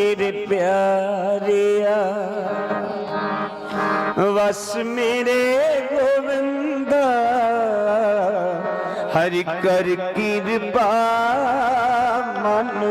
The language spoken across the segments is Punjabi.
ਵਸ ਮੇਰੇ ਪਿਆਰਿਆ। ਵਸ ਮੇਰੇ ਗੋਵਿੰਦਾ, ਹਰਿ ਕਰ ਕਿਰਪਾ ਮਨ।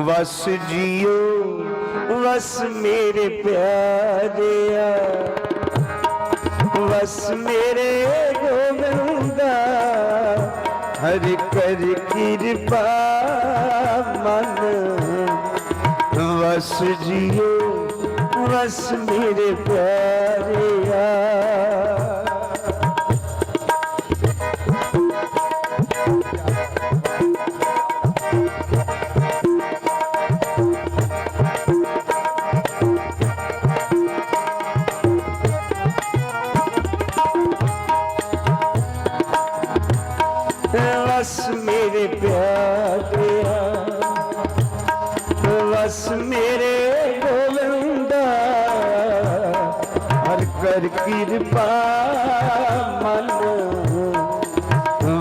ਵਸ ਜਿਉ, ਵਸ ਮੇਰੇ ਪਿਆਰਿਆ। ਬਸ ਮੇਰੇ ਗੋਵਿੰਦਾ, ਹਰਿ ਕਰ ਕਿਰਪਾ ਮਨ। ਵਸ ਜਿਉ ਵਸ ਮੇਰੇ ਪਿਆਰਿਆ ਵਸ ਮੇਰੇ ਪਿਆਰਿਆ ਬਸ ਮੇਰੇ ਗੋਵਿੰਦਾ ਹਰ ਕਰ ਕਿਰਪਾ ਮਨ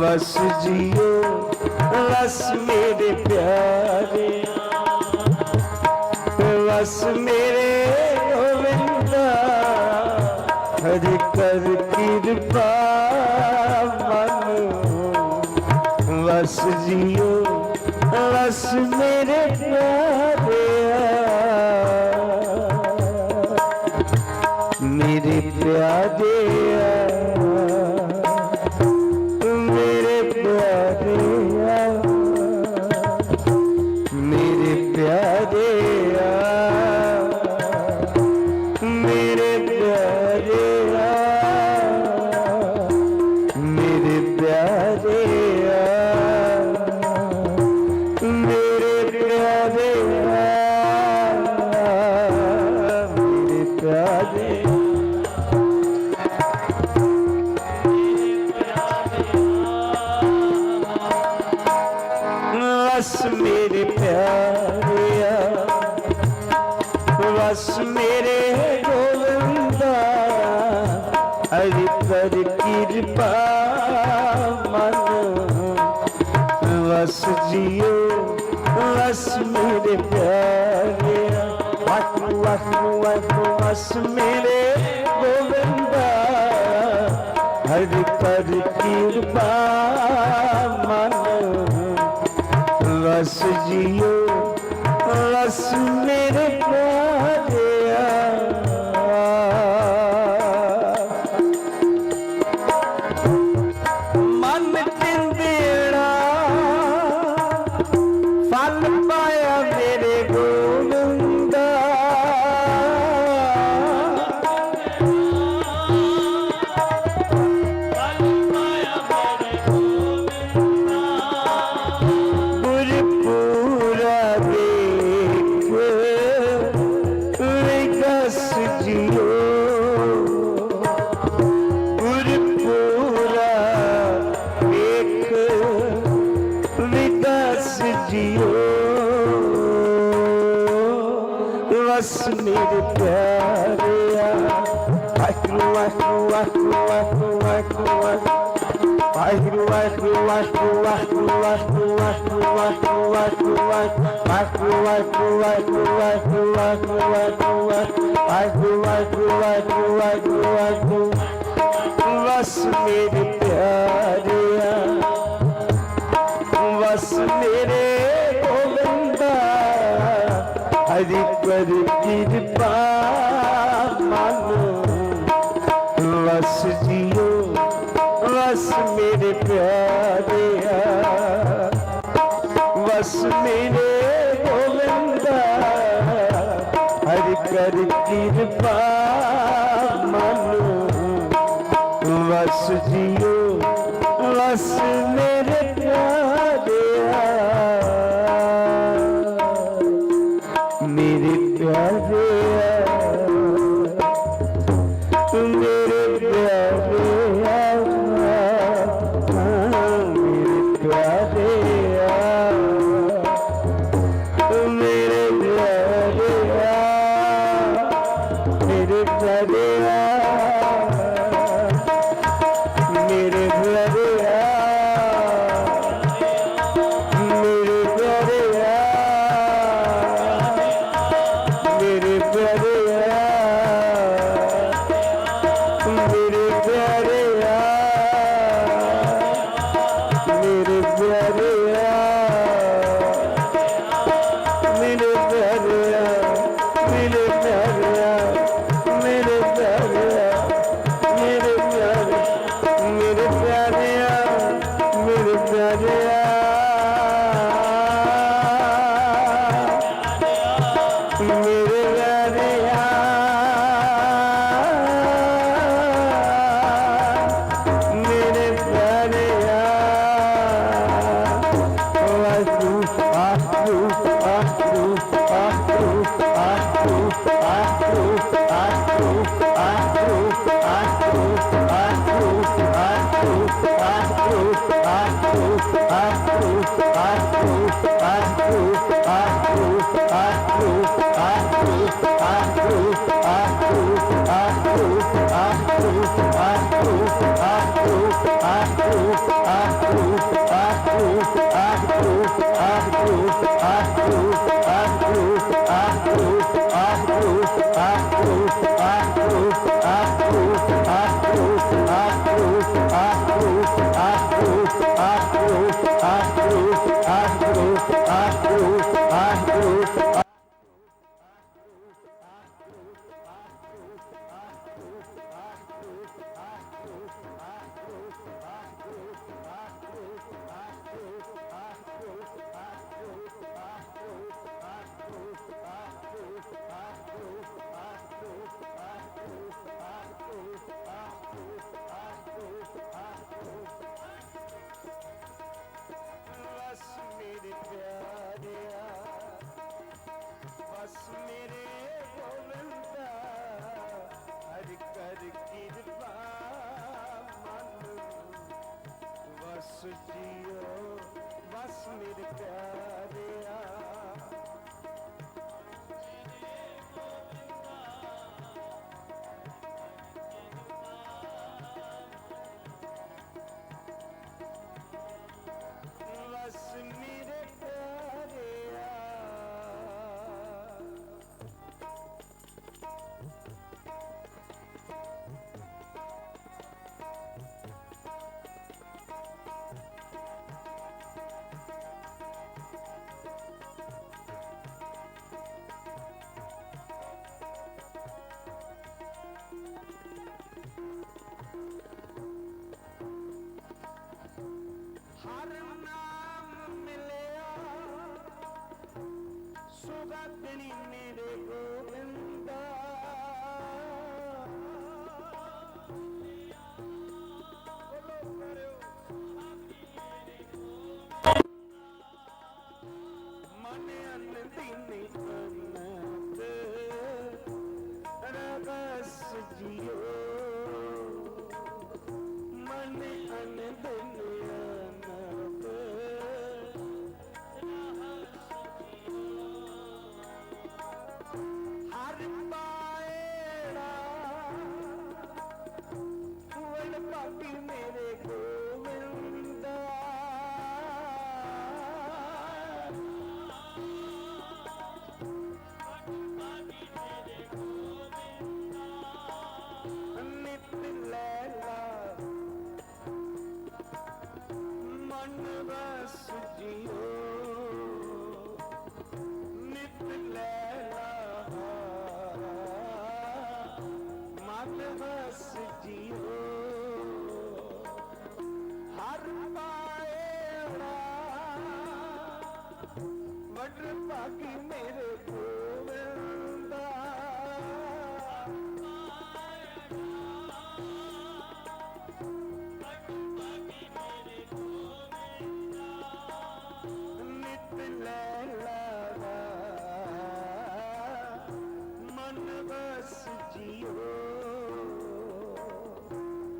ਵਸ ਜੀਓ ਵਸ ਮੇਰੇ ਪਿਆਰੇ ਵਸ ਮੇਰੇ ਗੋਵਿੰਦਾ। ਹਰ ਕਰ ਕਿਰਪਾ ਮਨ ਵਸ ਜੀਓ ਵਸ ਮੇਰੇ ਪਿਆਰੇ ਵਸ ਮੇਰੇ ਪਿਆਰਿਆ, ਵਸ ਮੇਰੇ ਗੋਵਿੰਦਾ, ਹਰਿ ਕਰ ਕਿਰਪਾ ਮਨ। ਵਸ ਜਿਉ ਵਸ ਮੇਰੇ ਪਿਆਰਿਆ ਵਾਹਿਗੁਰੂ ਵਾਹਿਗੁਰੂ ਵਾਹਿਗੁਰੂ ਵਸ ਮੇਰੇ ਗੋਵਿੰਦਾ, ਹਰਿ ਕਰ ਕਿਰਪਾ ਰਸ ਜੀਓ ਰਸ ਮੇਰੇ ਪਿਆਰਿਆ ਮਨ ਤਿੰਦੇੜਾ ਫਲ ਪਾਇਆ ਮੇਰੇ ਕੋ मेरे प्यार ਮੇਰੇ ਗੋਬਿੰਦਾ ਹਰਿ ਕਰ ਕਿਰਪਾ ਮਨ ਵਸ ਜਿਉ ਵਸ Yeah. ਬਸ ਜੀਓ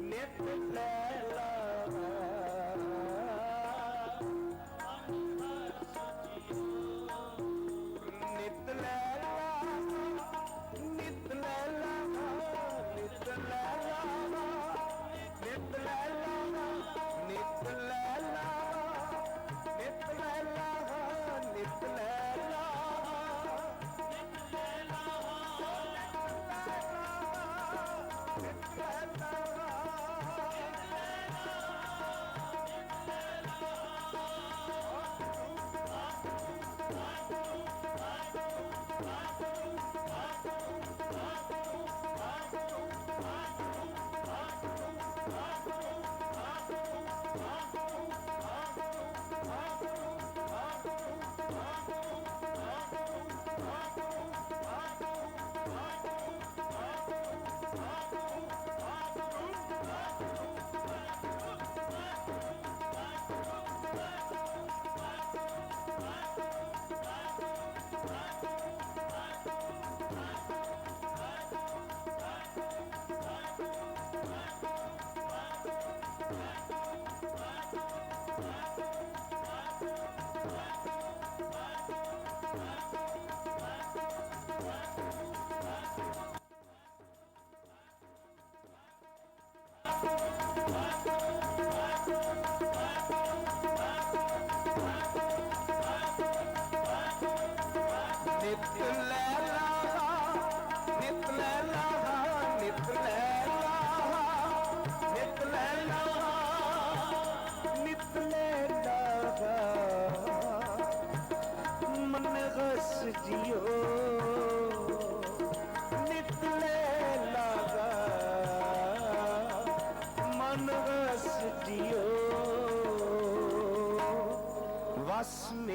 ਨਿਤ ਲੈਲਾ ਨਿਤ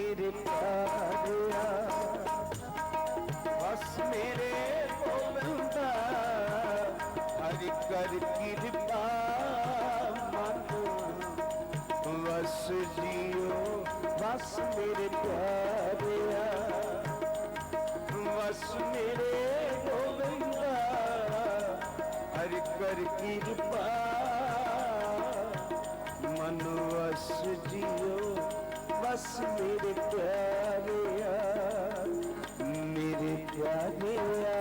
ਮੇਰੇ ਪਿਆਰਿਆ ਵਸ ਮੇਰੇ ਗੋਬਿੰਦਾ ਹਰਿ ਕਰ ਕਿਰਪਾ ਮਨ। ਵਸ ਜੀਓ ਵਸ ਮੇਰੇ ਪਿਆਰਿਆ ਵਸ ਮੇਰੇ ਗੋਬਿੰਦਾ ਹਰਿ ਕਰ ਕਿਰਪਾ ਮਨ। ਵਸ ਜਿਓ। ਮੇਰੇ ਮੇਰੇ ਪਿਆਰਿਆ ਮੇਰੇ ਪਿਆਰਿਆ